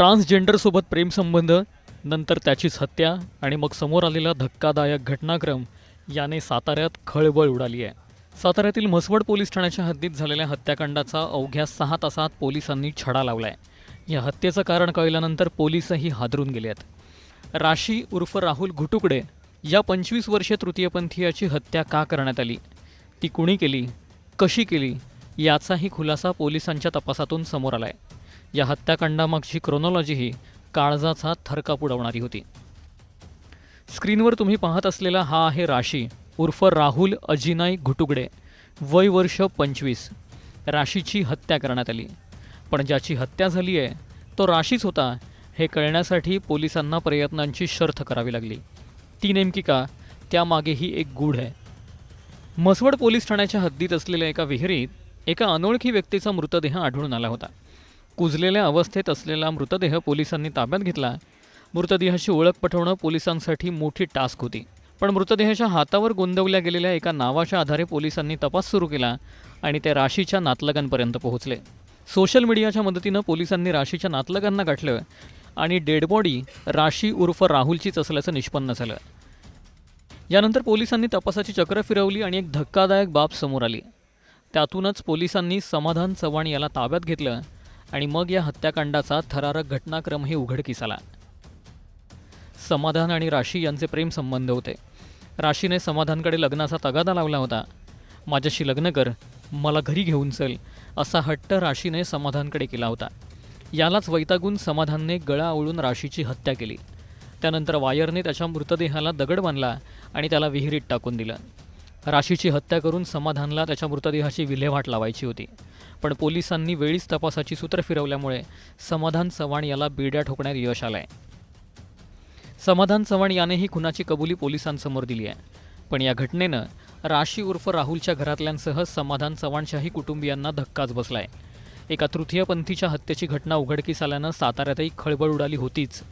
ट्रान्सजेंडरसोबत प्रेमसंबंध नंतर त्याचीच हत्या आणि मग समोर आलेला धक्कादायक घटनाक्रम याने साताऱ्यात खळबळ उडाली आहे. साताऱ्यातील म्हसवड पोलीस ठाण्याच्या हद्दीत झालेल्या हत्याकांडाचा अवघ्या सहा तासात पोलिसांनी छडा लावला आहे या हत्येचं कारण कळल्यानंतर पोलीसही हादरून गेले आहेत. राशी उर्फ राहुल घुटुकडे या पंचवीस वर्षे तृतीयपंथीयाची हत्या का करण्यात आली? ती कुणी केली? कशी केली? याचाही खुलासा पोलिसांच्या तपासातून समोर आला आहे या हत्याकांडामागची क्रोनॉलॉजीही काळजाचा थरकाप उडवणारी होती. स्क्रीनवर तुम्ही पाहत असलेला हा आहे राशी उर्फ राहुल अजिनाई घुटुगडे वय वर्ष पंचवीस. राशीची हत्या करण्यात आली. पण ज्याची हत्या झाली आहे तो राशीच होता हे कळण्यासाठी पोलिसांना प्रयत्नांची शर्थ करावी लागली. ती नेमकी का? त्यामागेही एक गूढ आहे. म्हसवड पोलीस ठाण्याच्या हद्दीत असलेल्या एका विहिरीत एका अनोळखी व्यक्तीचा मृतदेह आढळून आला होता. कुजलेल्या अवस्थेत असलेला मृतदेह पोलिसांनी ताब्यात घेतला. मृतदेहाची ओळख पटवणं पोलिसांसाठी मोठी टास्क होती. पण मृतदेहाच्या हातावर गोंदवल्या गेलेल्या एका नावाच्या आधारे पोलिसांनी तपास सुरू केला आणि ते राशीच्या नातलगांपर्यंत पोहोचले. सोशल मीडियाच्या मदतीनं पोलिसांनी राशीच्या नातलगांना गाठलं आणि डेड बॉडी राशी उर्फ राहुलचीच असल्याचं निष्पन्न झालं. यानंतर पोलिसांनी तपासाची चक्र फिरवली आणि एक धक्कादायक बाब समोर आली. त्यातूनच पोलिसांनी समाधान चव्हाण याला ताब्यात घेतलं आणि मग या हत्याकांडाचा थरारक घटनाक्रमही उघडकीस आला. समाधान आणि राशी यांचे प्रेमसंबंध होते. राशीने समाधानकडे लग्नाचा तगादा लावला होता. माझ्याशी लग्न कर मला घरी घेऊन चल असा हट्ट राशीने समाधानकडे केला होता. यालाच वैतागून समाधानने गळा आवळून राशीची हत्या केली. त्यानंतर वायरने त्याच्या मृतदेहाला दगड बांधला आणि त्याला विहिरीत टाकून दिलं. राशीची हत्या करून समाधानला त्याच्या मृतदेहाची विल्हेवाट लावायची होती. पण पोलिसांनी वेळीच तपासाची सूत्र फिरवल्यामुळे समाधान चव्हाण याला बिड्या ठोकण्यात यश आलंय. समाधान चव्हाण यानेही खुनाची कबुली पोलिसांसमोर दिली आहे. पण या घटनेनं राशी उर्फ राहुलच्या घरातल्यांसह समाधान चव्हाणच्याही कुटुंबियांना धक्काच बसलाय. एका तृतीयपंथीच्या हत्येची घटना उघडकीस आल्यानं साताऱ्यातही खळबळ उडाली होतीच.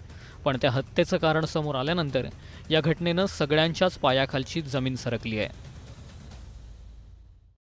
पण त्या हत्येचं कारण समोर आल्यानंतर या घटनेनं सगळ्यांच्याच पायाखालची जमीन सरकली आहे.